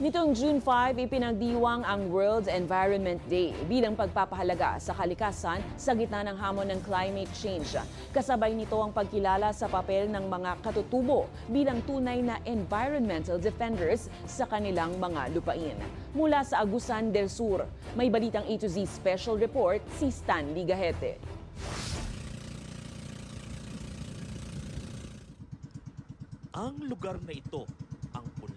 Nitong June 5, ipinagdiwang ang World Environment Day bilang pagpapahalaga sa kalikasan sa gitna ng hamon ng climate change. Kasabay nito ang pagkilala sa papel ng mga katutubo bilang tunay na environmental defenders sa kanilang mga lupain. Mula sa Agusan del Sur, may balitang A to Z special report si Stanley Gahete. Ang lugar na ito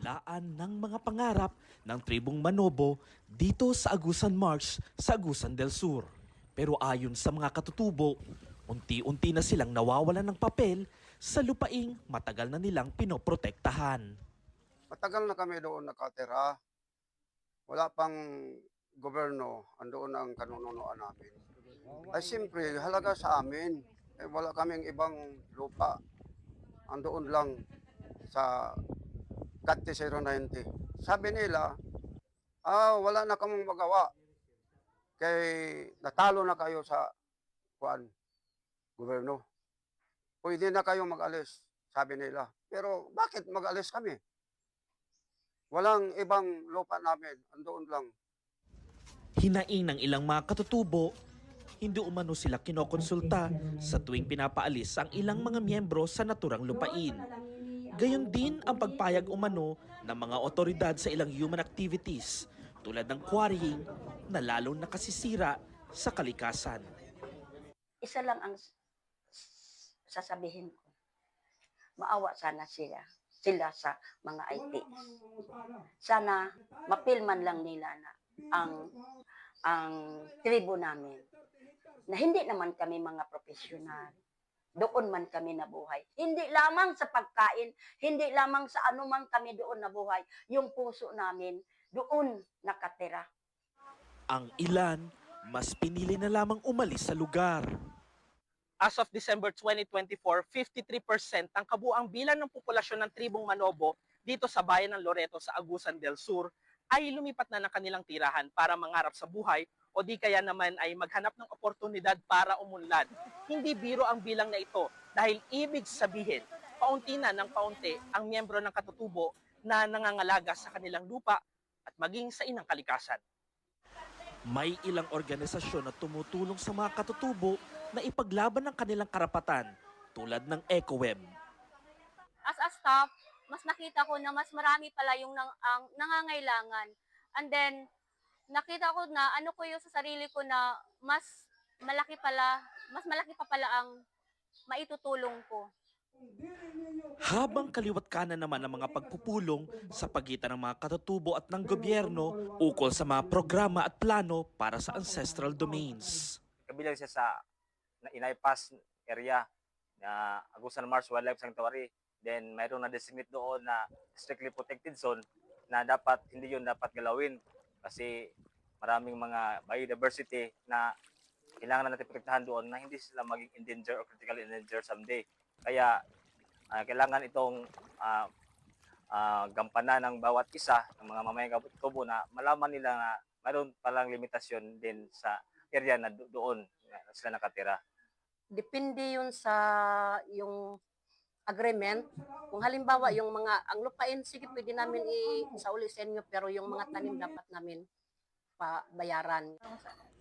ang pulaan ng mga pangarap ng tribong Manobo dito sa Agusan Marsh sa Agusan del Sur. Pero ayon sa mga katutubo, unti-unti na silang nawawalan ng papel sa lupaing matagal na nilang pinoprotektahan. Matagal na kami doon nakatira. Wala pang gobyerno, andoon ang kanununuan namin. Ay siyempre, halaga sa amin. Eh, wala kaming ibang lupa. Andoon lang sa Kati 090. Sabi nila, ah, wala na kamong magawa. Kay natalo na kayo sa kuan, gobyerno. Pwede na kayo mag-alis, sabi nila. Pero bakit mag-alis kami? Walang ibang lupa namin, andoon lang. Hinaing ng ilang mga katutubo, hindi umano sila kinokonsulta sa tuwing pinapaalis ang ilang mga miyembro sa naturang lupain. Gayon din ang pagpayag umano ng mga otoridad sa ilang human activities tulad ng quarrying na lalong nakasisira sa kalikasan. isa lang ang sasabihin ko. Maawa sana sila, sila sa mga IT. Sana mapilman lang nila na ang ang tribo namin na hindi naman kami mga profesional. Doon man kami nabuhay. Hindi lamang sa pagkain, hindi lamang sa anumang kami doon nabuhay. Yung puso namin, doon nakatira. Ang ilan, mas pinili na lamang umalis sa lugar. as of December 2024, 53% ang kabuang bilang ng populasyon ng tribong Manobo dito sa bayan ng Loreto sa Agusan del Sur ay lumipat na ng kanilang tirahan para mangarap sa buhay o di kaya naman ay maghanap ng oportunidad para umunlad. Hindi biro ang bilang na ito dahil ibig sabihin, paunti na ng paunti ang miyembro ng katutubo na nangangalaga sa kanilang lupa at maging sa inang kalikasan. May ilang organisasyon na tumutulong sa mga katutubo na ipaglaban ang kanilang karapatan tulad ng EcoWeb. as a staff, mas nakita ko na mas marami pala yung nang, ang nangangailangan. And then, nakita ko na ano ko yung sa sarili ko na mas malaki pala, mas malaki pa pala ang maitutulong ko. Habang kaliwat kanan naman ang mga pagpupulong sa pagitan ng mga katutubo at ng gobyerno ukol sa mga programa at plano para sa ancestral domains. kabilang siya sa na Inay Pass area na Agusan Mars Wildlife Sanctuary. Then mayroon na designate doon na strictly protected zone na dapat hindi yun dapat galawin kasi maraming mga biodiversity na kailangan na natin protektahan doon na hindi sila maging endangered or critically endangered someday. Kaya ah, kailangan itong ah, ah, gampanan ng bawat isa ng mga mamayang tubo na malaman nila na mayroon palang limitasyon din sa area na do- doon na sila nakatira. depende yun sa yung agreement. Kung halimbawa yung mga ang lupain sige pwede namin isauli sa inyo pero yung mga tanim dapat namin pabayaran.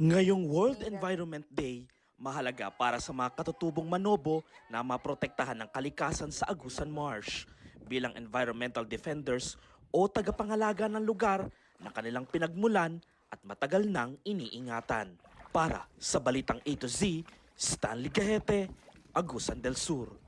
Ngayong World Environment Day, mahalaga para sa mga katutubong Manobo na maprotektahan ng kalikasan sa Agusan Marsh bilang environmental defenders o tagapangalaga ng lugar na kanilang pinagmulan at matagal nang iniingatan. Para sa Balitang A to Z, Stanley Gahete, Agusan del Sur.